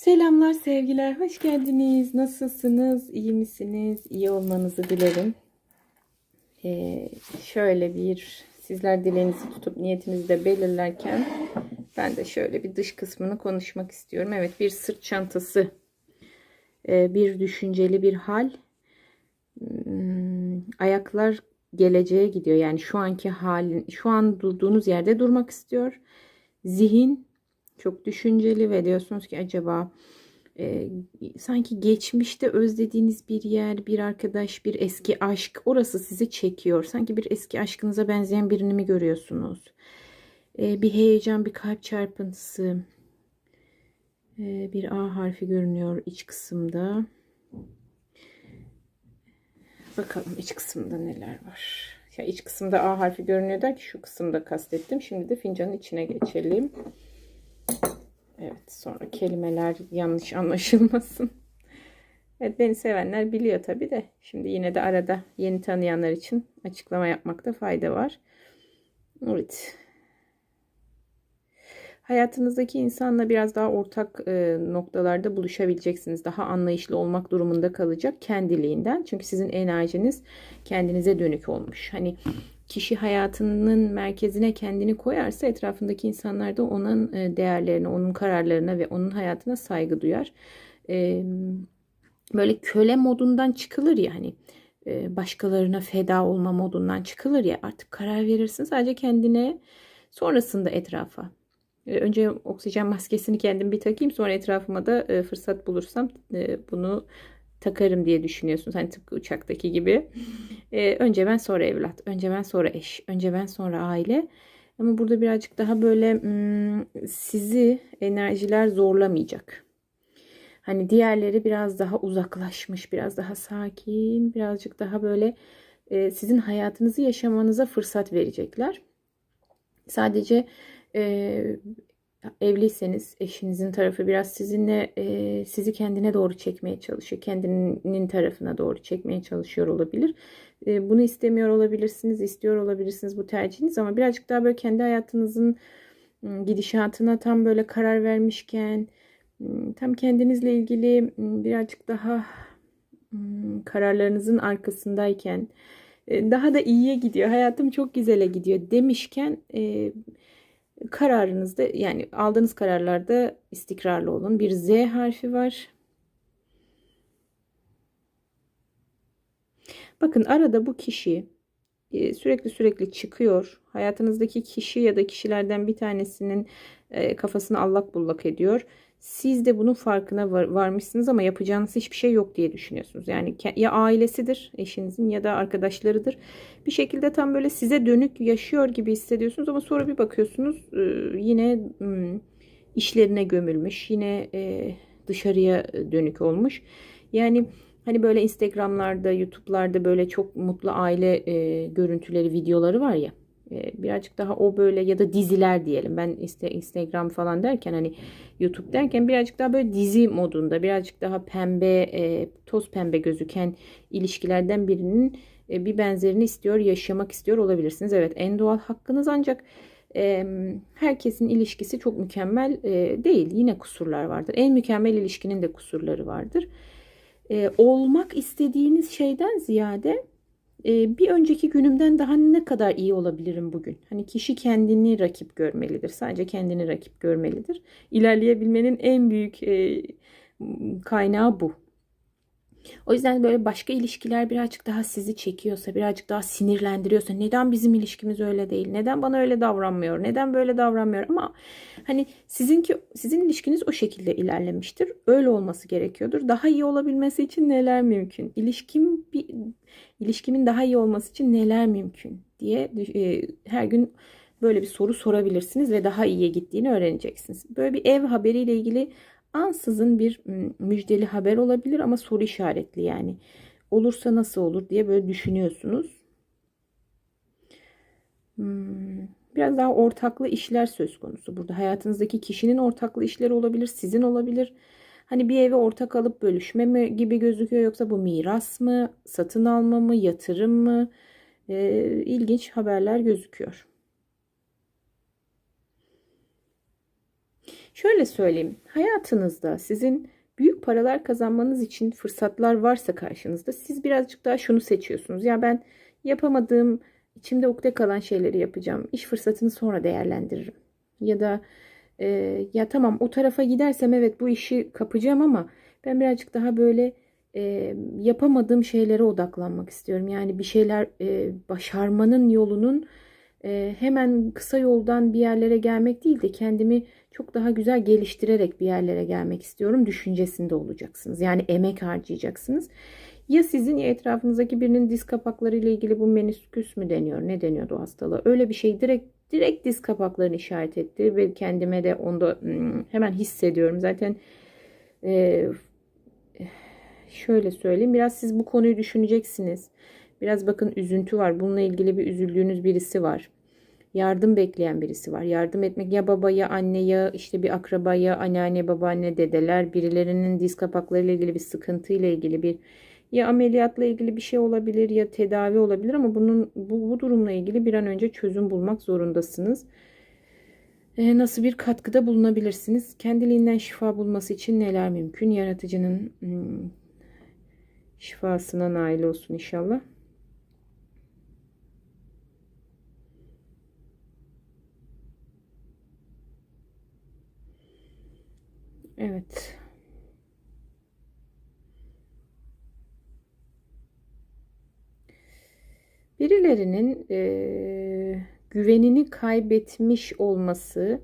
Selamlar, sevgiler. Hoş geldiniz. Nasılsınız? İyi misiniz? İyi olmanızı dilerim. Ee, şöyle bir sizler dileğinizi tutup niyetinizi de belirlerken ben de şöyle bir dış kısmını konuşmak istiyorum. Evet, bir sırt çantası, ee, bir düşünceli bir hal. Hmm, ayaklar geleceğe gidiyor. Yani şu anki halin, şu an durduğunuz yerde durmak istiyor. Zihin çok düşünceli ve diyorsunuz ki acaba e, sanki geçmişte özlediğiniz bir yer, bir arkadaş, bir eski aşk orası sizi çekiyor. Sanki bir eski aşkınıza benzeyen birini mi görüyorsunuz? E, bir heyecan, bir kalp çarpıntısı, e, bir A harfi görünüyor iç kısımda. Bakalım iç kısımda neler var. Ya iç kısımda A harfi görünüyor der şu kısımda kastettim. Şimdi de fincanın içine geçelim. Sonra kelimeler yanlış anlaşılmasın. Evet beni sevenler biliyor tabi de. Şimdi yine de arada yeni tanıyanlar için açıklama yapmakta fayda var. Evet. Hayatınızdaki insanla biraz daha ortak e, noktalarda buluşabileceksiniz. Daha anlayışlı olmak durumunda kalacak kendiliğinden. Çünkü sizin enerjiniz kendinize dönük olmuş. Hani kişi hayatının merkezine kendini koyarsa etrafındaki insanlar da onun e, değerlerine, onun kararlarına ve onun hayatına saygı duyar. E, böyle köle modundan çıkılır ya hani başkalarına feda olma modundan çıkılır ya artık karar verirsin sadece kendine sonrasında etrafa. Önce oksijen maskesini kendim bir takayım sonra etrafıma da fırsat bulursam bunu takarım diye düşünüyorsunuz. Hani tıpkı uçaktaki gibi. Ee, önce ben sonra evlat. Önce ben sonra eş. Önce ben sonra aile. Ama burada birazcık daha böyle hmm, sizi enerjiler zorlamayacak. Hani diğerleri biraz daha uzaklaşmış, biraz daha sakin, birazcık daha böyle e, sizin hayatınızı yaşamanıza fırsat verecekler. Sadece e, evliyseniz eşinizin tarafı biraz sizinle e, sizi kendine doğru çekmeye çalışıyor. Kendinin tarafına doğru çekmeye çalışıyor olabilir. E, bunu istemiyor olabilirsiniz, istiyor olabilirsiniz bu tercihiniz ama birazcık daha böyle kendi hayatınızın gidişatına tam böyle karar vermişken tam kendinizle ilgili birazcık daha kararlarınızın arkasındayken daha da iyiye gidiyor. Hayatım çok güzele gidiyor demişken kararınızda yani aldığınız kararlarda istikrarlı olun. Bir Z harfi var. Bakın arada bu kişi e, sürekli sürekli çıkıyor. Hayatınızdaki kişi ya da kişilerden bir tanesinin e, kafasını allak bullak ediyor. Siz de bunun farkına var, varmışsınız ama yapacağınız hiçbir şey yok diye düşünüyorsunuz. Yani ya ailesidir eşinizin ya da arkadaşlarıdır. Bir şekilde tam böyle size dönük yaşıyor gibi hissediyorsunuz ama sonra bir bakıyorsunuz e, yine işlerine gömülmüş. Yine e, dışarıya dönük olmuş. Yani hani böyle Instagram'larda, YouTube'larda böyle çok mutlu aile e, görüntüleri, videoları var ya birazcık daha o böyle ya da diziler diyelim. Ben işte Instagram falan derken hani YouTube derken birazcık daha böyle dizi modunda birazcık daha pembe e, toz pembe gözüken ilişkilerden birinin e, bir benzerini istiyor yaşamak istiyor olabilirsiniz. Evet en doğal hakkınız ancak e, herkesin ilişkisi çok mükemmel değil. Yine kusurlar vardır. En mükemmel ilişkinin de kusurları vardır. olmak istediğiniz şeyden ziyade e, bir önceki günümden daha ne kadar iyi olabilirim bugün? Hani kişi kendini rakip görmelidir. Sadece kendini rakip görmelidir. İlerleyebilmenin en büyük e, kaynağı bu. O yüzden böyle başka ilişkiler birazcık daha sizi çekiyorsa, birazcık daha sinirlendiriyorsa, neden bizim ilişkimiz öyle değil? Neden bana öyle davranmıyor? Neden böyle davranmıyor? Ama hani sizinki sizin ilişkiniz o şekilde ilerlemiştir. Öyle olması gerekiyordur. Daha iyi olabilmesi için neler mümkün? İlişkim bir ilişkimin daha iyi olması için neler mümkün diye e, her gün böyle bir soru sorabilirsiniz ve daha iyiye gittiğini öğreneceksiniz. Böyle bir ev haberiyle ilgili ansızın bir müjdeli haber olabilir ama soru işaretli yani. Olursa nasıl olur diye böyle düşünüyorsunuz. Hmm, biraz daha ortaklı işler söz konusu. Burada hayatınızdaki kişinin ortaklı işleri olabilir, sizin olabilir. Hani bir eve ortak alıp bölüşme mi gibi gözüküyor yoksa bu miras mı, satın alma mı, yatırım mı? Ee, ilginç haberler gözüküyor. Şöyle söyleyeyim. Hayatınızda sizin büyük paralar kazanmanız için fırsatlar varsa karşınızda siz birazcık daha şunu seçiyorsunuz. Ya ben yapamadığım, içimde ukde kalan şeyleri yapacağım. İş fırsatını sonra değerlendiririm. Ya da e, ya tamam o tarafa gidersem evet bu işi kapacağım ama ben birazcık daha böyle e, yapamadığım şeylere odaklanmak istiyorum. Yani bir şeyler e, başarmanın yolunun e, hemen kısa yoldan bir yerlere gelmek değil de kendimi çok daha güzel geliştirerek bir yerlere gelmek istiyorum düşüncesinde olacaksınız. Yani emek harcayacaksınız. Ya sizin ya etrafınızdaki birinin diz kapakları ile ilgili bu menisküs mü deniyor? Ne deniyordu o hastalığa? Öyle bir şey direkt direkt diz kapaklarını işaret etti ve kendime de onda hmm, hemen hissediyorum. Zaten e, şöyle söyleyeyim. Biraz siz bu konuyu düşüneceksiniz. Biraz bakın üzüntü var. Bununla ilgili bir üzüldüğünüz birisi var. Yardım bekleyen birisi var. Yardım etmek ya baba ya anne ya işte bir akraba ya anneanne babaanne dedeler birilerinin diz kapaklarıyla ilgili bir sıkıntıyla ilgili bir ya ameliyatla ilgili bir şey olabilir ya tedavi olabilir ama bunun bu, bu durumla ilgili bir an önce çözüm bulmak zorundasınız. Ee, nasıl bir katkıda bulunabilirsiniz? Kendiliğinden şifa bulması için neler mümkün? Yaratıcının hmm, şifasına nail olsun inşallah. Evet. Birilerinin e, güvenini kaybetmiş olması,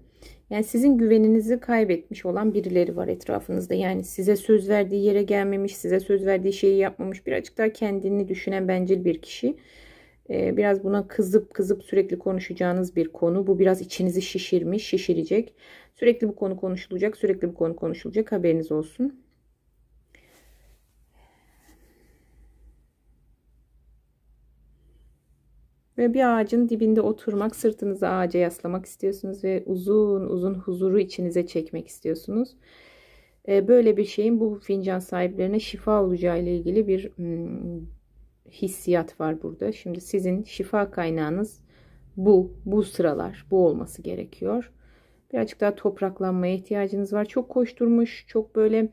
yani sizin güveninizi kaybetmiş olan birileri var etrafınızda. Yani size söz verdiği yere gelmemiş, size söz verdiği şeyi yapmamış, birazcık daha kendini düşünen bencil bir kişi. E, biraz buna kızıp kızıp sürekli konuşacağınız bir konu. Bu biraz içinizi şişirmiş, şişirecek. Sürekli bu konu konuşulacak, sürekli bu konu konuşulacak. Haberiniz olsun. Ve bir ağacın dibinde oturmak, sırtınızı ağaca yaslamak istiyorsunuz ve uzun uzun huzuru içinize çekmek istiyorsunuz. Ee, böyle bir şeyin bu fincan sahiplerine şifa olacağı ile ilgili bir hmm, hissiyat var burada. Şimdi sizin şifa kaynağınız bu, bu sıralar, bu olması gerekiyor. Birazcık daha topraklanmaya ihtiyacınız var. Çok koşturmuş, çok böyle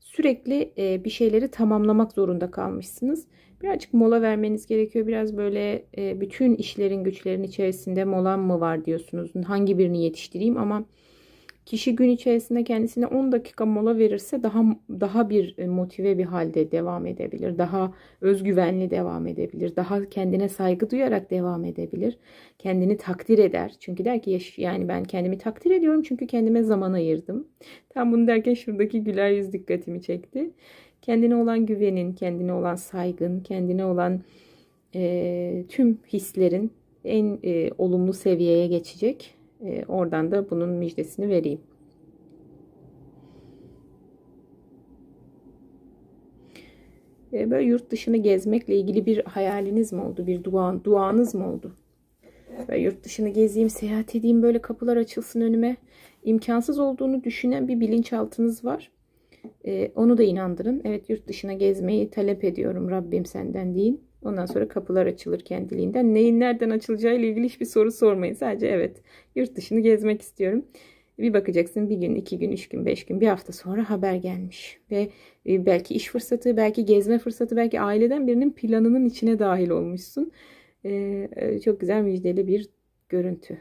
sürekli e, bir şeyleri tamamlamak zorunda kalmışsınız. Birazcık mola vermeniz gerekiyor. Biraz böyle e, bütün işlerin güçlerin içerisinde molam mı var diyorsunuz. Hangi birini yetiştireyim ama Kişi gün içerisinde kendisine 10 dakika mola verirse daha daha bir e, motive bir halde devam edebilir. Daha özgüvenli devam edebilir. Daha kendine saygı duyarak devam edebilir. Kendini takdir eder. Çünkü der ki yani ben kendimi takdir ediyorum çünkü kendime zaman ayırdım. Tam bunu derken şuradaki güler yüz dikkatimi çekti. Kendine olan güvenin, kendine olan saygın, kendine olan e, tüm hislerin en e, olumlu seviyeye geçecek e, oradan da bunun müjdesini vereyim. E, böyle yurt dışını gezmekle ilgili bir hayaliniz mi oldu? Bir dua, duanız mı oldu? Böyle yurt dışını gezeyim, seyahat edeyim, böyle kapılar açılsın önüme. İmkansız olduğunu düşünen bir bilinçaltınız var. E, onu da inandırın. Evet yurt dışına gezmeyi talep ediyorum Rabbim senden deyin. Ondan sonra kapılar açılır kendiliğinden. Neyin nereden açılacağı ile ilgili hiçbir soru sormayın. Sadece evet yurt dışını gezmek istiyorum. Bir bakacaksın bir gün, iki gün, üç gün, beş gün, bir hafta sonra haber gelmiş. Ve e, belki iş fırsatı, belki gezme fırsatı, belki aileden birinin planının içine dahil olmuşsun. Ee, e, çok güzel müjdeli bir görüntü.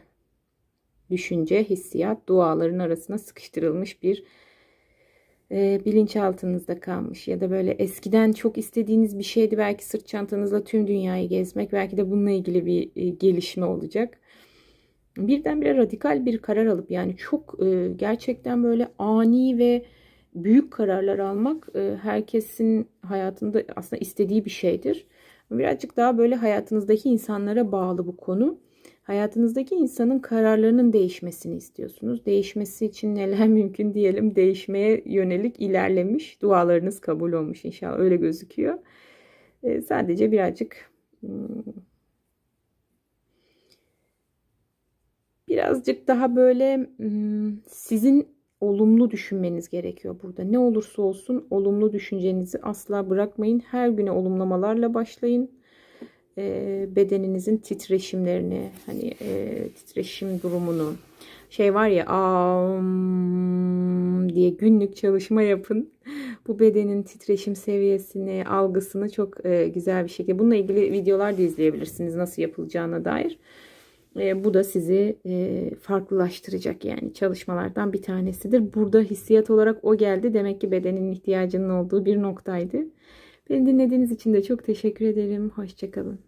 Düşünce, hissiyat, duaların arasına sıkıştırılmış bir e, bilinçaltınızda kalmış ya da böyle eskiden çok istediğiniz bir şeydi belki sırt çantanızla tüm dünyayı gezmek belki de bununla ilgili bir e, gelişme olacak. Birdenbire radikal bir karar alıp yani çok e, gerçekten böyle ani ve büyük kararlar almak e, herkesin hayatında aslında istediği bir şeydir. Birazcık daha böyle hayatınızdaki insanlara bağlı bu konu. Hayatınızdaki insanın kararlarının değişmesini istiyorsunuz. Değişmesi için neler mümkün diyelim. Değişmeye yönelik ilerlemiş. Dualarınız kabul olmuş inşallah. Öyle gözüküyor. Ee, sadece birazcık hmm, birazcık daha böyle hmm, sizin olumlu düşünmeniz gerekiyor burada. Ne olursa olsun olumlu düşüncenizi asla bırakmayın. Her güne olumlamalarla başlayın. E, bedeninizin titreşimlerini, hani e, titreşim durumunu, şey var ya diye günlük çalışma yapın. Bu bedenin titreşim seviyesini, algısını çok e, güzel bir şekilde. Bununla ilgili videolar da izleyebilirsiniz nasıl yapılacağına dair. E, bu da sizi e, farklılaştıracak yani çalışmalardan bir tanesidir. Burada hissiyat olarak o geldi. Demek ki bedenin ihtiyacının olduğu bir noktaydı. Beni dinlediğiniz için de çok teşekkür ederim. Hoşçakalın.